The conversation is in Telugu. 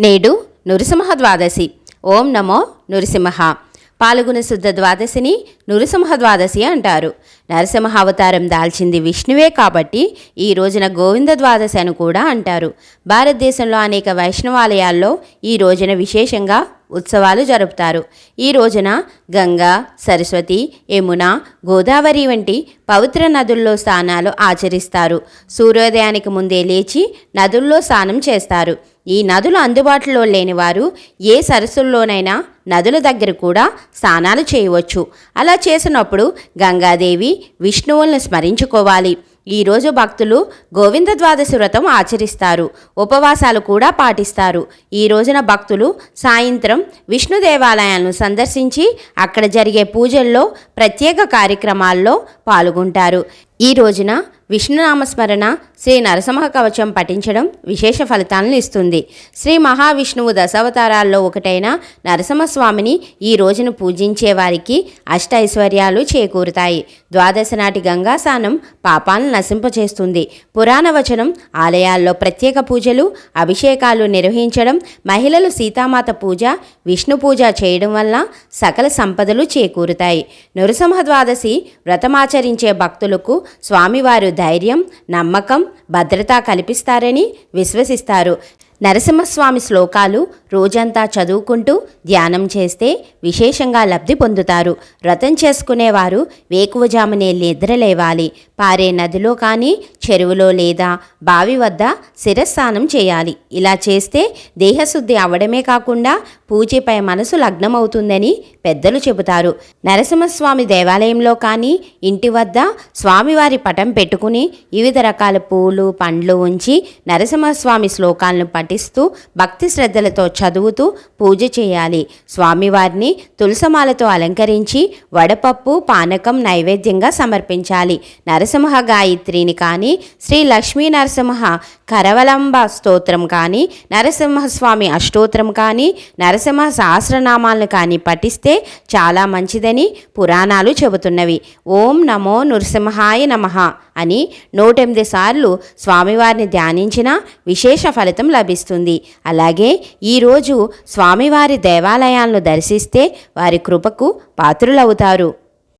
నేడు నృసింహ ద్వాదశి ఓం నమో నృసింహ. పాల్గొన శుద్ధ ద్వాదశిని నృసింహ ద్వాదశి అంటారు. నరసింహ అవతారం దాల్చింది విష్ణువే కాబట్టి ఈ రోజున గోవింద ద్వాదశి అని కూడా అంటారు. భారతదేశంలో అనేక వైష్ణవాలయాల్లో ఈ రోజున విశేషంగా ఉత్సవాలు జరుపుతారు. ఈ రోజున గంగా సరస్వతి యమున గోదావరి వంటి పవిత్ర నదుల్లో స్నానాలు ఆచరిస్తారు. సూర్యోదయానికి ముందే లేచి నదుల్లో స్నానం చేస్తారు. ఈ నదులు అందుబాటులో లేని వారు ఏ సరస్సుల్లోనైనా నదుల దగ్గర కూడా స్నానాలు చేయవచ్చు. అలా చేసినప్పుడు గంగాదేవి విష్ణువులను స్మరించుకోవాలి. ఈరోజు భక్తులు గోవింద ద్వాదశి వ్రతం ఆచరిస్తారు. ఉపవాసాలు కూడా పాటిస్తారు. ఈ రోజున భక్తులు సాయంత్రం విష్ణు దేవాలయాలను సందర్శించి అక్కడ జరిగే పూజల్లో ప్రత్యేక కార్యక్రమాల్లో పాల్గొంటారు. ఈ రోజున విష్ణునామస్మరణ శ్రీ నరసింహ కవచం పఠించడం విశేష ఫలితాలను ఇస్తుంది. శ్రీ మహావిష్ణువు దశావతారాల్లో ఒకటైన నరసింహస్వామిని ఈ రోజును పూజించే వారికి అష్ట ఐశ్వర్యాలు చేకూరుతాయి. ద్వాదశ నాటి గంగా స్నానం పాపాలను నశింపచేస్తుంది. పురాణ వచనం ఆలయాల్లో ప్రత్యేక పూజలు అభిషేకాలు నిర్వహించడం మహిళలు సీతామాత పూజ విష్ణు పూజ చేయడం వల్ల సకల సంపదలు చేకూరుతాయి. నరసింహ ద్వాదశి వ్రతమాచరించే భక్తులకు స్వామివారు ధైర్యం నమ్మకం భద్రత కల్పిస్తారని విశ్వసిస్తారు. నరసింహస్వామి శ్లోకాలు రోజంతా చదువుకుంటూ ధ్యానం చేస్తే విశేషంగా లబ్ధి పొందుతారు. వ్రతం చేసుకునేవారు వేకువజామునే నిద్రలేవాలి. పారే నదిలో కానీ చెరువులో లేదా బావి వద్ద శిరస్నానం చేయాలి. ఇలా చేస్తే దేహశుద్ధి అవడమే కాకుండా పూజపై మనసు లగ్నమవుతుందని పెద్దలు చెబుతారు. నరసింహస్వామి దేవాలయంలో కానీ ఇంటి వద్ద స్వామివారి పటం పెట్టుకుని వివిధ రకాల పూలు పండ్లు ఉంచి నరసింహస్వామి శ్లోకాలను పఠిస్తూ భక్తి శ్రద్ధలతో చదువుతూ పూజ చేయాలి. స్వామివారిని తులసమాలతో అలంకరించి వడపప్పు పానకం నైవేద్యంగా సమర్పించాలి. నరసింహ గాయత్రిని కానీ శ్రీ లక్ష్మీ నరసింహ కరవలంబ స్తోత్రం కానీ నరసింహస్వామి అష్టోత్రం కానీ నరసింహ సహస్రనామాలను కానీ పఠిస్తే చాలా మంచిదని పురాణాలు చెబుతున్నవి. ఓం నమో నృసింహాయ నమః అని నూటెనిమిది సార్లు స్వామివారిని ధ్యానించిన విశేష ఫలితం లభిస్తుంది. అలాగే ఈరోజు స్వామివారి దేవాలయాలను దర్శిస్తే వారి కృపకు పాత్రులవుతారు.